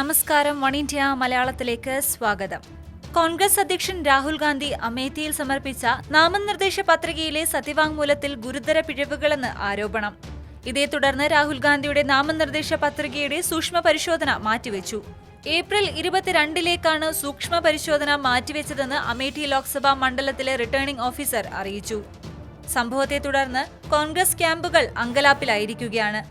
നമസ്കാരം one India മലയാളത്തിലേക്ക് സ്വാഗതം. കോൺഗ്രസ് അധ്യക്ഷൻ രാഹുൽ ഗാന്ധി അമേത്തിയിൽ സമർപ്പിച്ച നാമനിർദ്ദേശ പത്രികയിലെ സത്യവാങ്മൂലത്തിൽ ഗുരുതര പിഴവുകളെന്ന് ആരോപണം. ഇതേ തുടർന്ന് രാഹുൽ ഗാന്ധിയുടെ നാമനിർദ്ദേശ പത്രികയുടെ സൂക്ഷ്മ പരിശോധന മാറ്റിവെച്ചു. ഏപ്രിൽ ഇരുപത്തിരണ്ടിലേക്കാണ് സൂക്ഷ്മ പരിശോധന മാറ്റിവെച്ചതെന്ന് അമേഠി ലോക്സഭാ മണ്ഡലത്തിലെ റിട്ടേണിംഗ് ഓഫീസർ അറിയിച്ചു. സംഭവത്തെ തുടർന്ന് കോൺഗ്രസ് ക്യാമ്പുകൾ അങ്കലാപ്പിലായിരിക്കുകയാണ്.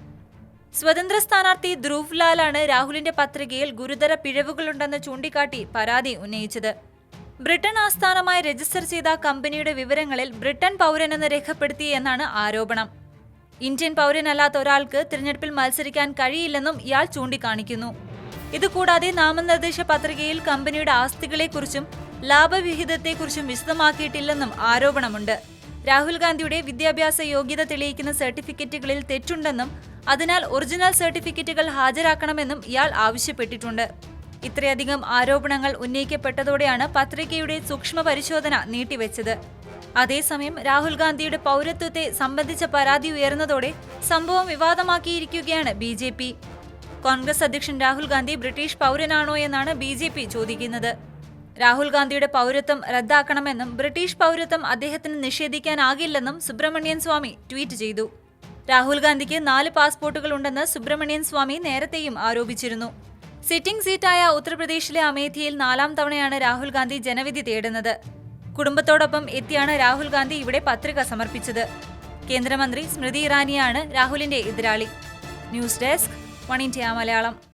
സ്വതന്ത്ര സ്ഥാനാർത്ഥി ധ്രുവ് ലാലാണ് രാഹുലിന്റെ പത്രികയിൽ ഗുരുതര പിഴവുകളുണ്ടെന്ന് ചൂണ്ടിക്കാട്ടി പരാതി ഉന്നയിച്ചത്. ബ്രിട്ടൻ ആസ്ഥാനമായി രജിസ്റ്റർ ചെയ്ത കമ്പനിയുടെ വിവരങ്ങളിൽ ബ്രിട്ടൻ പൗരനെന്ന് രേഖപ്പെടുത്തിയെന്നാണ് ആരോപണം. ഇന്ത്യൻ പൗരനല്ലാത്ത ഒരാൾക്ക് തിരഞ്ഞെടുപ്പിൽ മത്സരിക്കാൻ കഴിയില്ലെന്നും ഇയാൾ ചൂണ്ടിക്കാണിക്കുന്നു. ഇതുകൂടാതെ നാമനിർദ്ദേശ പത്രികയിൽ കമ്പനിയുടെ ആസ്തികളെക്കുറിച്ചും ലാഭവിഹിതത്തെക്കുറിച്ചും വിശദമാക്കിയിട്ടില്ലെന്നും ആരോപണമുണ്ട്. രാഹുൽ ഗാന്ധിയുടെ വിദ്യാഭ്യാസ യോഗ്യത തെളിയിക്കുന്ന സർട്ടിഫിക്കറ്റുകളിൽ തെറ്റുണ്ടെന്നും അതിനാൽ ഒറിജിനൽ സർട്ടിഫിക്കറ്റുകൾ ഹാജരാക്കണമെന്നും ഇയാൾ ആവശ്യപ്പെട്ടിട്ടുണ്ട്. ഇത്രയധികം ആരോപണങ്ങൾ ഉന്നയിക്കപ്പെട്ടതോടെയാണ് പത്രികയുടെ സൂക്ഷ്മ പരിശോധന നീട്ടിവെച്ചത്. അതേസമയം രാഹുൽ ഗാന്ധിയുടെ പൗരത്വത്തെ സംബന്ധിച്ച പരാതി ഉയർന്നതോടെ സംഭവം വിവാദമാക്കിയിരിക്കുകയാണ് ബി കോൺഗ്രസ് അധ്യക്ഷൻ രാഹുൽ ഗാന്ധി ബ്രിട്ടീഷ് പൗരനാണോ എന്നാണ് ബി ചോദിക്കുന്നത്. രാഹുൽ ഗാന്ധിയുടെ പൗരത്വം റദ്ദാക്കണമെന്നും ബ്രിട്ടീഷ് പൗരത്വം അദ്ദേഹത്തിന് നിഷേധിക്കാനാകില്ലെന്നും സുബ്രഹ്മണ്യൻ സ്വാമി ട്വീറ്റ് ചെയ്തു. രാഹുൽ ഗാന്ധിക്ക് നാല് പാസ്പോർട്ടുകൾ ഉണ്ടെന്ന് സുബ്രഹ്മണ്യൻ സ്വാമി നേരത്തെയും ആരോപിച്ചിരുന്നു. സിറ്റിംഗ് സീറ്റായ ഉത്തർപ്രദേശിലെ അമേഠിയിൽ നാലാം തവണയാണ് രാഹുൽ ഗാന്ധി ജനവിധി തേടുന്നത്. കുടുംബത്തോടൊപ്പം എത്തിയാണ് രാഹുൽ ഗാന്ധി ഇവിടെ പത്രിക സമർപ്പിച്ചത്. കേന്ദ്രമന്ത്രി സ്മൃതി ഇറാനിയാണ് രാഹുലിന്റെ എതിരാളി. News desk one India Malayalam.